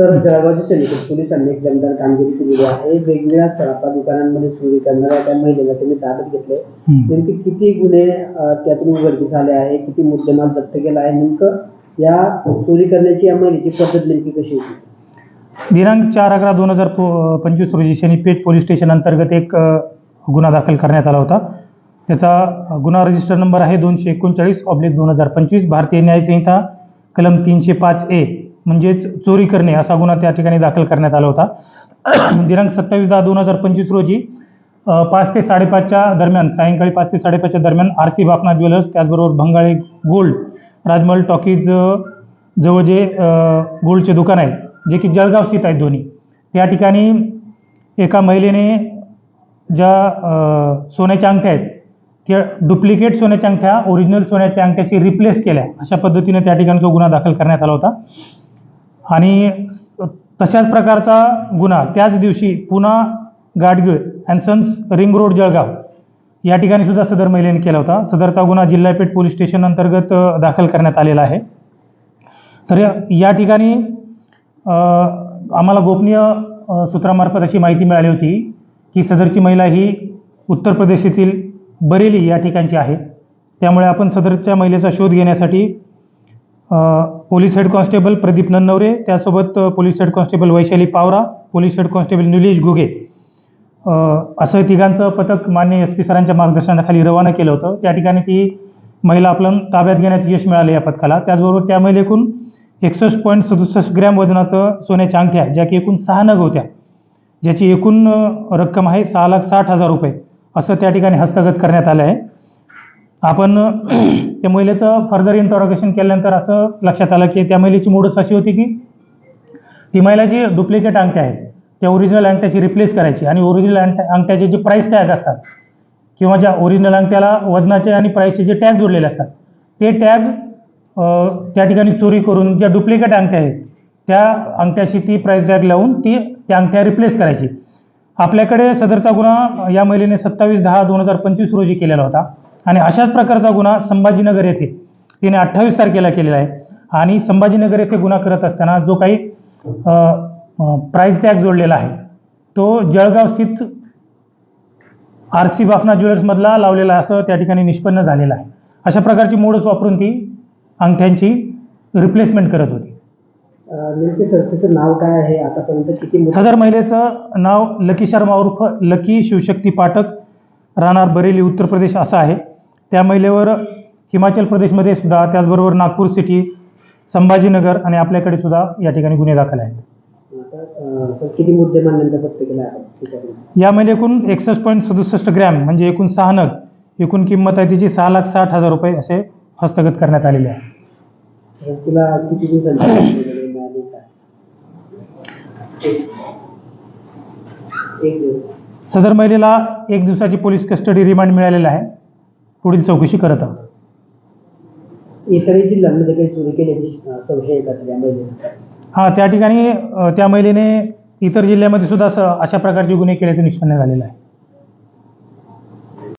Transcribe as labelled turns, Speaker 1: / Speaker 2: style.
Speaker 1: Sir जळगावच्या सैनिक पोलिसांनी एक दमदार कामगिरी केलेली आहे. वेगवेगळ्या सराफा दुकानांमध्ये चोरी करणाऱ्या त्या महिलेला त्यांनी ताब्यात घेतले. नेमके किती गुन्हे त्यातून उघडकीस आले आहे? किती मुद्देमाल जप्त केला आहे? नेमकं या चोरी करण्याची या महिलेची पद्धत नेमकी कशी होती?
Speaker 2: दिनांक चार अकरा दोन हजार पंचवीस रोजी शनीपेठ पोलीस स्टेशन अंतर्गत एक गुन्हा दाखल करण्यात आला होता. त्याचा गुन्हा रजिस्टर नंबर आहे दोनशे एकोणचाळीस ऑब्लिक दोन हजार पंचवीस भारतीय न्यायसंहिता कलम तीनशे पाच ए. म्हणजेच चोरी करणे असा गुन्हा त्या ठिकाणी दाखल करण्यात आला होता. दिनांक सत्तावीस दहा दोन हजार पंचवीस रोजी पाच ते साडेपाचच्या दरम्यान सायंकाळी पाच ते साडेपाचच्या दरम्यान आर सी बापना ज्वेलर्स त्याचबरोबर भंगाळे गोल्ड राजमहल टॉकीज जवळ जे गोल्डचे दुकान आहे जे की जळगाव स्थित आहेत दोन्ही त्या ठिकाणी एका महिलेने ज्या सोन्याच्या अंगठ्या आहेत त्या डुप्लिकेट सोन्याच्या अंगठ्या ओरिजिनल सोन्याच्या अंगठ्याशी रिप्लेस केल्या अशा पद्धतीने त्या ठिकाणी तो गुन्हा दाखल करण्यात आला होता. आणि स- तशाच प्रकारचा गुन्हा त्याच दिवशी पुन्हा Gadgil and sons ring road Jalgaon या ठिकाणी सुद्धा सदर महिलेने केला होता. सदरचा गुन्हा जिल्हापेठ पोलीस स्टेशन अंतर्गत दाखल करण्यात आलेला आहे. तर या- ठिकाणी आम्हाला गोपनीय सूत्रामार्फत अशी माहिती मिळाली होती की सदरची महिला ही उत्तर प्रदेश येथील बरेली या ठिकाणची आहे. त्यामुळे आपण सदरच्या महिलेचा शोध घेण्यासाठी police head constable Pradeep Nannaware त्यासोबत police head constable Vaishali Pawara police head constable Nilesh Ghuge. असं तिघांचं पथक मान्य एस पी सरांच्या मार्गदर्शनाखाली रवाना केलं होतं. त्या ठिकाणी ती महिला आपलं ताब्यात घेण्यात यश मिळालं या पथकाला. त्याचबरोबर त्या महिलेकून एकसष्ट पॉईंट सदुसष्ट ग्रॅम वजनाचं सोन्याच्या अंगठ्या ज्या की एकूण सहा नग होत्या ज्याची एकूण रक्कम आहे सहा लाख साठ हजार रुपये असं त्या ठिकाणी हस्तगत करण्यात आलं आहे. आपण त्या महिलेचं फर्दर इंटरोगेशन केल्यानंतर असं लक्षात आलं की त्या महिलेची मूडच अशी होती की ती महिला जी डुप्लिकेट अंगठ्या आहेत त्या ओरिजिनल अंगठ्याची रिप्लेस करायची आणि ओरिजिनल अंगठ्या अंगठ्याचे जे प्राईस टॅग असतात किंवा ज्या ओरिजिनल अंगठ्याला वजनाचे आणि प्राईसचे जे टॅग जोडलेले असतात ते टॅग त्या ठिकाणी चोरी करून ज्या डुप्लिकेट अंगठ्या आहेत त्या अंगठ्याशी ती प्राईस टॅग लावून ती त्या अंगठ्या रिप्लेस करायची. आपल्याकडे सदरचा गुन्हा या महिलेने सत्तावीस दहा दोन हजार पंचवीस रोजी केलेला होता. आणि अशाच प्रकारचा गुन्हा संभाजीनगर येथे तिने अठ्ठावीस तारखेला केलेला आहे. आणि संभाजीनगर येथे गुन्हा करत असताना जो काही प्राईस टॅग जोडलेला आहे तो जळगाव स्थित आर सी बाफना ज्वेलर्समधला लावलेला असं त्या ठिकाणी निष्पन्न झालेलं आहे. अशा प्रकारची मोडच वापरून ती अंगठ्यांची रिप्लेसमेंट करत होती.
Speaker 1: नेमके नाव काय आहे? आतापर्यंत किती
Speaker 2: सदर महिलेचं नाव लकी शर्मा उर्फ लकी शिवशक्ती पाठक राहणार बरेली उत्तर प्रदेश असं आहे. त्या महिलेवर हिमाचल प्रदेशमध्ये सुद्धा त्याचबरोबर नागपूर सिटी संभाजीनगर आणि आपल्याकडे सुद्धा या ठिकाणी गुन्हे दाखल आहेत. या महिलेकून एकसष्ट पॉईंट सदुसष्ट ग्रॅम म्हणजे एकूण सहा नग एकूण किंमत आहे तिची सहा लाख साठ हजार रुपये असे हस्तगत करण्यात आलेले आहे. सदर महिलेला एक दिवसाची पोलीस कस्टडी रिमांड मिळालेला आहे. पुढील चौकशी करत आहोत.
Speaker 1: इतरही जिल्ह्यांमध्ये काही चोरी केल्याची अं, संशय आहे का त्या महिलेला
Speaker 2: हां त्या ठिकाणी अ, त्या महिलेने इतर जिल्ह्यामध्ये सुद्धा असं अशा प्रकारचे गुन्हे केल्याचं निष्पन्न झालेलं आहे.